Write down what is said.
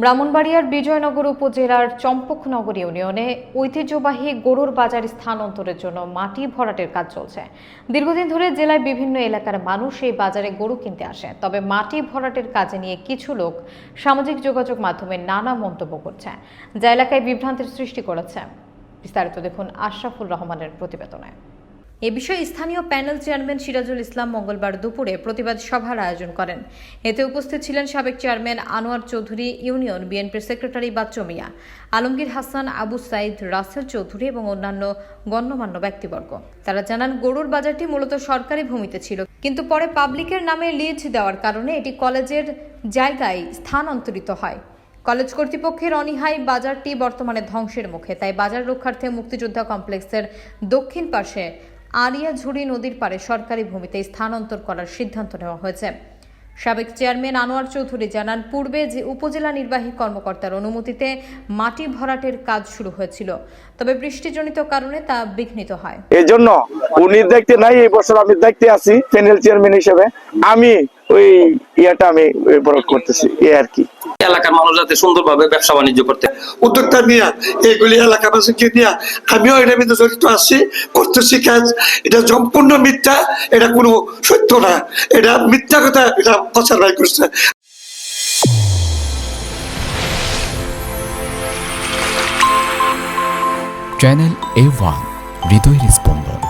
ব্রাহ্মণবাড়িয়ার বিজয়নগর উপজেলার চম্পকনগর ইউনিয়নে ঐতিহ্যবাহী গরুর বাজার স্থানান্তরের জন্য মাটি ভরাটের কাজ চলছে। দীর্ঘদিন ধরে জেলায় বিভিন্ন এলাকার মানুষ এই বাজারে গরু কিনতে আসে। তবে মাটি ভরাটের কাজে নিয়ে কিছু লোক সামাজিক যোগাযোগ মাধ্যমে নানা মন্তব্য করছে, যা এলাকায় বিভ্রান্তির সৃষ্টি করেছে। বিস্তারিত দেখুন আশরাফুল রহমানের প্রতিবেদনে। এ বিষয়ে স্থানীয় প্যানেল চেয়ারম্যান সিরাজুল ইসলাম মঙ্গলবার দুপুরে প্রতিবাদ সভার আয়োজন করেন। এতে উপস্থিত ছিলেন সাবেক চেয়ারম্যান আনোয়ার চৌধুরী, ইউনিয়ন বিএনপির সেক্রেটারি বাচ্চু মিয়া, আলমগীর হাসান, আবু সাইদ, রাসেল চৌধুরী এবং অন্যান্য গণ্যমান্য ব্যক্তিবর্গ। তারা জানান, গরুর বাজারটি মূলত সরকারি ভূমিতে ছিল, কিন্তু পরে পাবলিকের নামে লিজ দেওয়ার কারণে এটি কলেজের জায়গায় স্থানান্তরিত হয়। কলেজ কর্তৃপক্ষের অনীহায় বাজারটি বর্তমানে ধ্বংসের মুখে, তাই বাজার রক্ষার্থে মুক্তিযোদ্ধা কমপ্লেক্সের দক্ষিণ পাশে আরিয়াঝুড়ি নদীর পাড়ে সরকারি ভূমিতে স্থানান্তর করার সিদ্ধান্ত নেওয়া হয়েছে। সাবেক চেয়ারম্যান আনোয়ার চৌধুরী জানান পূর্বে যে উপজেলা নির্বাহী কর্মকর্তার অনুমতিতে মাটি ভরাটের কাজ শুরু হয়েছিল তবে বৃষ্টিজনিত কারণে তা বিঘ্নিত হয়। এই জন্য উনি দেখতে নাই এই বছর আমি দেখতে আছি প্যানেল চেয়ারম্যান হিসেবে। আমি ওই ইয়াটা আমি বরফ করতেছি এই আর কি। এলাকার মানুষ যাতে সুন্দরভাবে ব্যবসা বাণিজ্য করতে উদ্যোক্তা নিয়ে এইগুলি এলাকাবাসীকে নিয়ে, আমিও এটার মধ্যে জড়িত আছি, করতেছি কাজ। এটা সম্পূর্ণ মিথ্যা, এটা কোনো সত্য না। এটা মিথ্যা কথা, এটা প্রচার করছে। চ্যানেল এ ওয়ান হৃদয়ের স্পন্দন